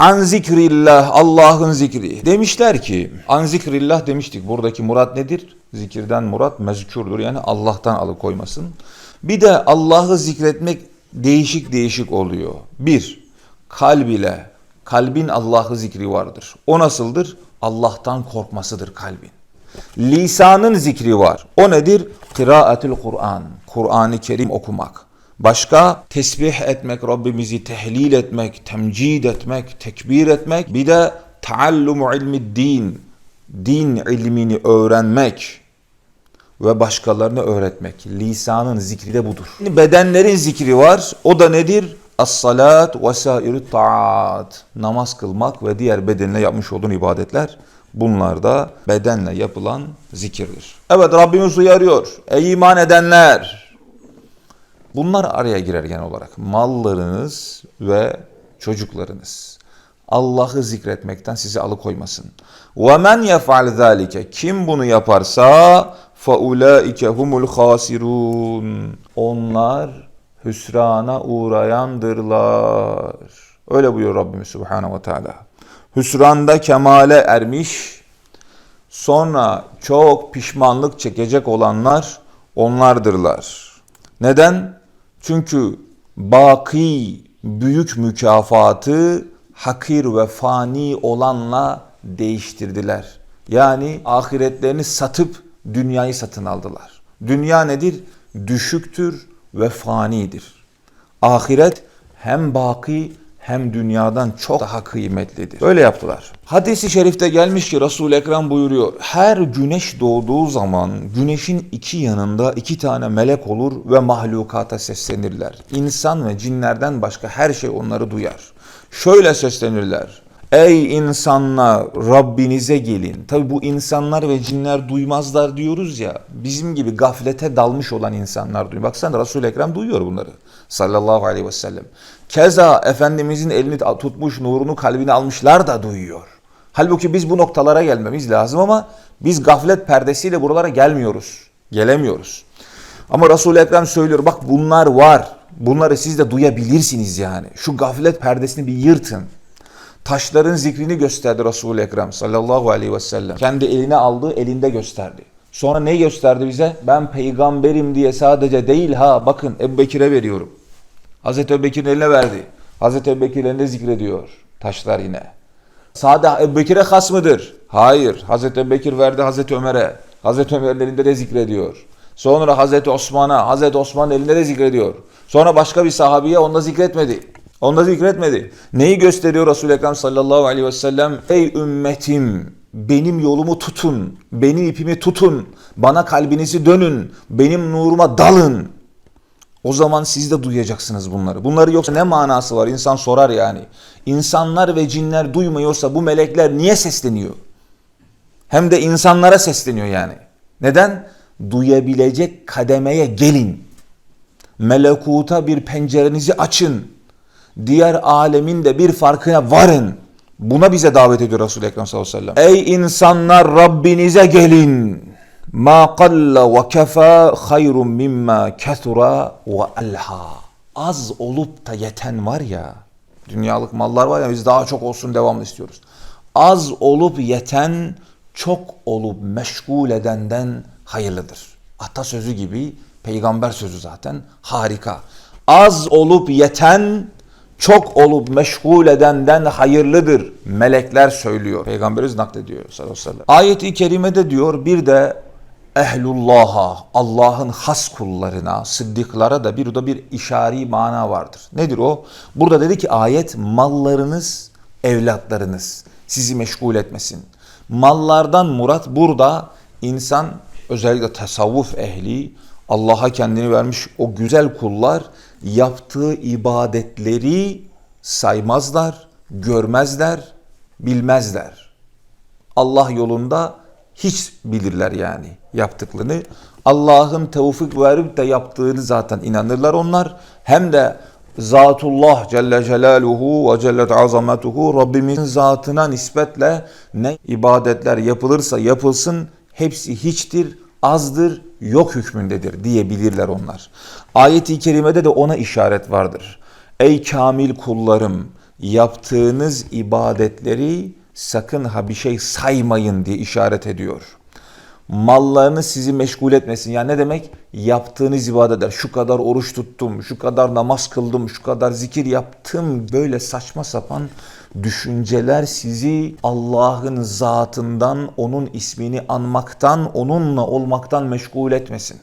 An zikrillah Allah'ın zikri. Demişler ki an zikrillah demiştik. Buradaki murat nedir? Zikirden murat mezkurdur yani Allah'tan alıkoymasın. Bir de Allah'ı zikretmek değişik değişik oluyor. Bir, kalb ile kalbin Allah'ı zikri vardır. O nasıldır? Allah'tan korkmasıdır kalbin. Lisanın zikri var. O nedir? Kıraatül Kur'an. Kur'an-ı Kerim okumak. Başka tesbih etmek, Rabbimizi tehlil etmek, temcid etmek, tekbir etmek. Bir de taallumu ilmi din. Din ilmini öğrenmek ve başkalarına öğretmek. Lisanın zikri de budur. Bedenlerin zikri var. O da nedir? As-salat ve sairü taat. Namaz kılmak ve diğer bedenle yapmış olduğun ibadetler. Bunlar da bedenle yapılan zikirdir. Evet Rabbimiz uyarıyor. Ey iman edenler! Bunlar araya girer genel olarak. Mallarınız ve çocuklarınız. Allah'ı zikretmekten sizi alıkoymasın. وَمَنْ يَفْعَلْ ذَٰلِكَ Kim bunu yaparsa فَاُولَٰئِكَ هُمُ الْخَاسِرُونَ Onlar hüsrana uğrayandırlar. Öyle buyuruyor Rabbimiz Subhanahu ve Teala. Hüsranda kemale ermiş, sonra çok pişmanlık çekecek olanlar onlardırlar. Neden? Çünkü baki büyük mükafatı hakir ve fani olanla değiştirdiler. Yani ahiretlerini satıp dünyayı satın aldılar. Dünya nedir? Düşüktür ve fanidir. Ahiret hem baki hem dünyadan çok daha kıymetlidir. Öyle yaptılar. Hadisi şerifte gelmiş ki Resul-i Ekrem buyuruyor. Her güneş doğduğu zaman güneşin iki yanında iki tane melek olur ve mahlukata seslenirler. İnsan ve cinlerden başka her şey onları duyar. Şöyle seslenirler. Ey insanlar Rabbinize gelin. Tabi bu insanlar ve cinler duymazlar diyoruz ya. Bizim gibi gaflete dalmış olan insanlar duyuyor. Baksana Resul-i Ekrem duyuyor bunları. Sallallahu aleyhi ve sellem. Keza Efendimizin elini tutmuş nurunu kalbine almışlar da duyuyor. Halbuki biz bu noktalara gelmemiz lazım ama biz gaflet perdesiyle buralara gelmiyoruz. Gelemiyoruz. Ama Resul-i Ekrem söylüyor bak bunlar var. Bunları siz de duyabilirsiniz yani. Şu gaflet perdesini bir yırtın. Taşların zikrini gösterdi Resul-i Ekrem sallallahu aleyhi ve sellem. Kendi eline aldı, elinde gösterdi. Sonra ne gösterdi bize? Ben peygamberim diye sadece değil ha bakın Ebu Bekir'e veriyorum. Hazreti Ebu Bekir'in eline verdi. Hazreti Ebu Bekir elinde zikrediyor. Taşlar yine. Sade Ebu Bekir'e has mıdır? Hayır. Hazreti Ebu Bekir verdi Hazreti Ömer'e. Hazreti Ömer'in elinde de zikrediyor. Sonra Hazreti Osman'a, Hazreti Osman'ın elinde de zikrediyor. Sonra başka bir sahabiye onda zikretmedi. Onda zikretmedi. Neyi gösteriyor Resul-i Ekrem sallallahu aleyhi ve sellem? Ey ümmetim benim yolumu tutun, benim ipimi tutun, bana kalbinizi dönün, benim nuruma dalın. O zaman siz de duyacaksınız bunları. Bunları yoksa ne manası var? İnsan sorar yani. İnsanlar ve cinler duymuyorsa bu melekler niye sesleniyor? Hem de insanlara sesleniyor yani. Neden? Duyabilecek kademeye gelin. Melekuta bir pencerenizi açın. Diğer alemin de bir farkına varın. Buna bize davet ediyor Resul-i Ekrem sallallahu aleyhi ve sellem. Ey insanlar Rabbinize gelin. Ma qalla ve kefa hayrun mimma kethura ve alha. Az olup da yeten var ya. Dünyalık mallar var ya biz daha çok olsun devamlı istiyoruz. Az olup yeten çok olup meşgul edenden hayırlıdır. Atasözü gibi peygamber sözü zaten harika. Az olup yeten çok olup meşgul edenden hayırlıdır. Melekler söylüyor. Peygamberimiz naklediyor sallallahu aleyhi ve sellem. Ayet-i kerimede diyor bir de ehlullah'a, Allah'ın has kullarına, sıddıklara da bir da bir işari mana vardır. Nedir o? Burada dedi ki ayet mallarınız, evlatlarınız sizi meşgul etmesin. Mallardan murat burada insan özellikle tasavvuf ehli Allah'a kendini vermiş o güzel kullar yaptığı ibadetleri saymazlar, görmezler, bilmezler. Allah yolunda hiç bilirler yani yaptıklarını. Allah'ın tevfik verip de yaptığını zaten inanırlar onlar. Hem de Zatullah Celle Celaluhu ve Cellet Azametuhu Rabbimizin zatına nispetle ne ibadetler yapılırsa yapılsın hepsi hiçtir, azdır, yok hükmündedir diyebilirler onlar. Ayet-i kerimede de ona işaret vardır. Ey kamil kullarım yaptığınız ibadetleri sakın ha bir şey saymayın diye işaret ediyor. Mallarını sizi meşgul etmesin. Yani ne demek? Yaptığınız ibadetler. Şu kadar oruç tuttum, şu kadar namaz kıldım, şu kadar zikir yaptım. Böyle saçma sapan düşünceler sizi Allah'ın zatından, onun ismini anmaktan, onunla olmaktan meşgul etmesin.